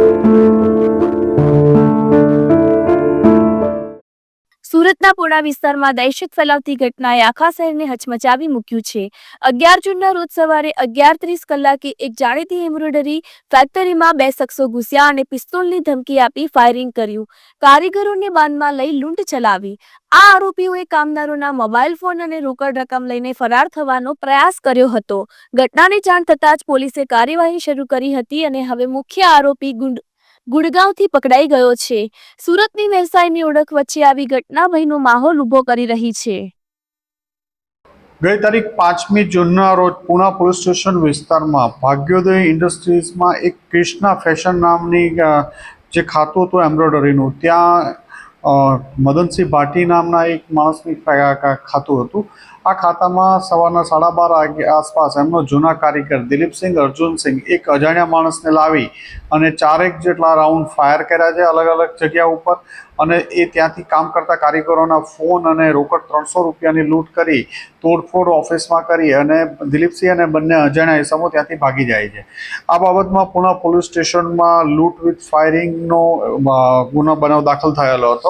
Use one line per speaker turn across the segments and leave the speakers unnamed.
thank you. સુરતના પૂર્ણા વિસ્તારમાં દહેશત ફેલાવતી ઘટનાએ આખા શહેરને હચમચાવી મૂક્યું છે. અગિયાર જૂનના રોજ સવારે અગિયાર ત્રીસ કલાકે એક જાણીતી એમ્બ્રોઇડરી ફેક્ટરીમાં બે શખ્સો ઘૂસ્યા અને પિસ્તોલની ધમકી આપી ફાયરિંગ કર્યું. કારીગરોને બાંધમાં લઈ લૂંટ ચલાવી. આ આરોપીઓએ કામદારોના મોબાઈલ ફોન અને રોકડ રકમ લઈને ફરાર થવાનો પ્રયાસ કર્યો હતો. ઘટનાની જાણ થતાં જ પોલીસે કાર્યવાહી શરૂ કરી હતી અને હવે મુખ્ય આરોપી ગુંડ ગુડગાંવથી પકડાઈ ગયો છે. સુરતની વ્યવસાયની ઓળખ વચ્ચે આવી ઘટના ભયનો માહોલ ઊભો કરી રહી છે.
ગઈ તારીખ પાંચમી જૂનના રોજ પુણા પોલીસ સ્ટેશન વિસ્તારમાં ભાગ્યોદય ઇન્ડસ્ટ્રીઝમાં એક ક્રિષ્ના ફેશન નામની જે ખાતું હતું એમ્બ્રોઇડરીનું, ત્યાં મદનસિંહ ભાટી નામના એક માણસની ખાતું હતું. આ ખાતામાં સવારના સાડા બાર આસપાસ એમનો જૂના કારીગર દિલીપસિંહ અર્જુનસિંહ એક અજાણ્યા માણસને લાવી અને ચારેક જેટલા રાઉન્ડ ફાયર કર્યા છે અલગ અલગ જગ્યા ઉપર અને એ ત્યાંથી કામ કરતા કારીગરોના ફોન અને રોકડ ત્રણસો રૂપિયાની લૂંટ કરી તોડફોડ ઓફિસમાં કરી અને દિલીપસિંહ અને બંને અજાણ્યા ઇસમો ત્યાંથી ભાગી જાય છે. આ બાબતમાં પુના પોલીસ સ્ટેશનમાં લૂંટ વિથ ફાયરિંગનો ગુનો બનાવ દાખલ થયેલો હતો.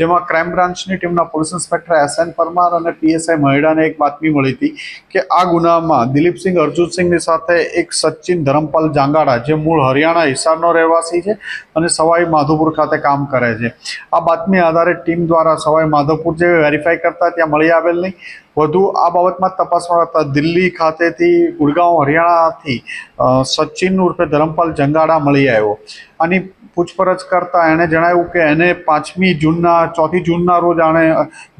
જેમાં ક્રાઇમ બ્રાન્ચની ટીમના police inspector S N Parmar અને પીએસઆઈ મહેડાને એક બાતમી મળી હતી કે આ ગુનામાં દિલીપસિંહ, અર્જુનસિંહની સાથે એક સચિન ધરમપાલ જાંગાડા, જે મૂળ હરિયાણા હિસારનો રહેવાસી છે અને સવાઈ માધોપુર ખાતે કામ કરે છે. આ બાતમી આધારે ટીમ દ્વારા સવાઈ માધોપુર જે વેરીફાઈ કરતા ત્યાં મળી આવેલ નહીં. વધુ આ બાબતમાં તપાસમાં હતા દિલ્હી ખાતેથી ગુડગાંવ, હરિયાણાથી સચિન ઉર્ફે ધરમપાલ જંગાડા મળી આવ્યો. આની પૂછપરછ કરતા એણે જણાવ્યું કે એને પાંચમી જૂનના ચોથી જૂનના રોજ આણે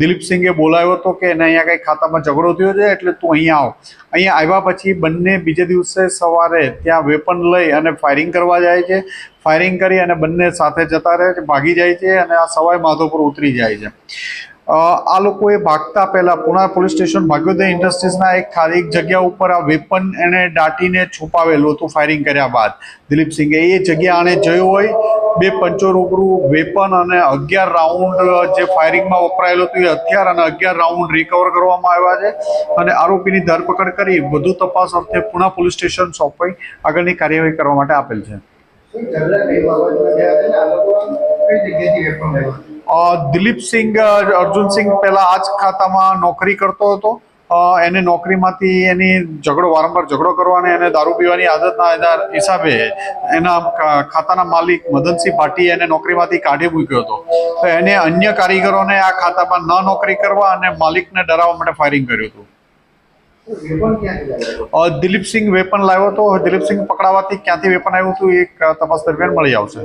દિલીપસિંહે બોલાવ્યો હતો કે એને અહીંયા કંઈ ખાતામાં ઝઘડો થયો છે, એટલે તું અહીંયા આવ. અહીંયા આવ્યા પછી બંને બીજે દિવસે સવારે ત્યાં વેપન લઈ અને ફાયરિંગ કરવા જાય છે. ફાયરિંગ કરી અને બંને સાથે જતા રહે છે, ભાગી જાય છે અને આ સવાઈ માધોપુર ઉતરી જાય છે. આ લોકોએ ભાગતા પહેલા પુણા પોલીસ સ્ટેશન ભાગ્યોદય ઇન્ડસ્ટ્રીઝના એક ખાલી જગ્યા ઉપર આ વેપન એને દાટીને છુપાવેલું હતું ફાયરિંગ કર્યા બાદ. દિલીપસિંહે એ જગ્યા આણે જોયું હોય બે પંચો રૂબરૂ વેપન અને અગિયાર રાઉન્ડ જે ફાયરિંગમાં વપરાયેલું હતું એ હથિયાર અને અગિયાર રાઉન્ડ રિકવર કરવામાં આવ્યા છે. અને આરોપીની ધરપકડ કરી વધુ તપાસ અર્થે પુણા પોલીસ સ્ટેશન સોંપાઈ. આગળની કાર્યવાહી કરવા માટે આપેલ છે. દિલીપ દિલીપસિંહ અર્જુનસિંહ પહેલા આ જ ખાતામાં નોકરી કરતો હતો. એને નોકરીમાંથી એની ઝઘડો, વારંવાર ઝઘડો કરવાને અને દારૂ પીવાની આદતના હિસાબે એના ખાતાના માલિક મદનસિંહ ભાટીએ એને નોકરીમાંથી કાઢી મૂક્યો હતો. તો એને અન્ય કારીગરોને આ ખાતામાં ન નોકરી કરવા અને માલિકને ડરાવવા માટે ફાયરિંગ કર્યું હતું. દિલીપસિંહ વેપન લાવ્યો હતો. દિલીપસિંહ પકડાવાથી ક્યાંથી વેપન આવ્યું હતું એ તપાસ દરમિયાન મળી આવશે.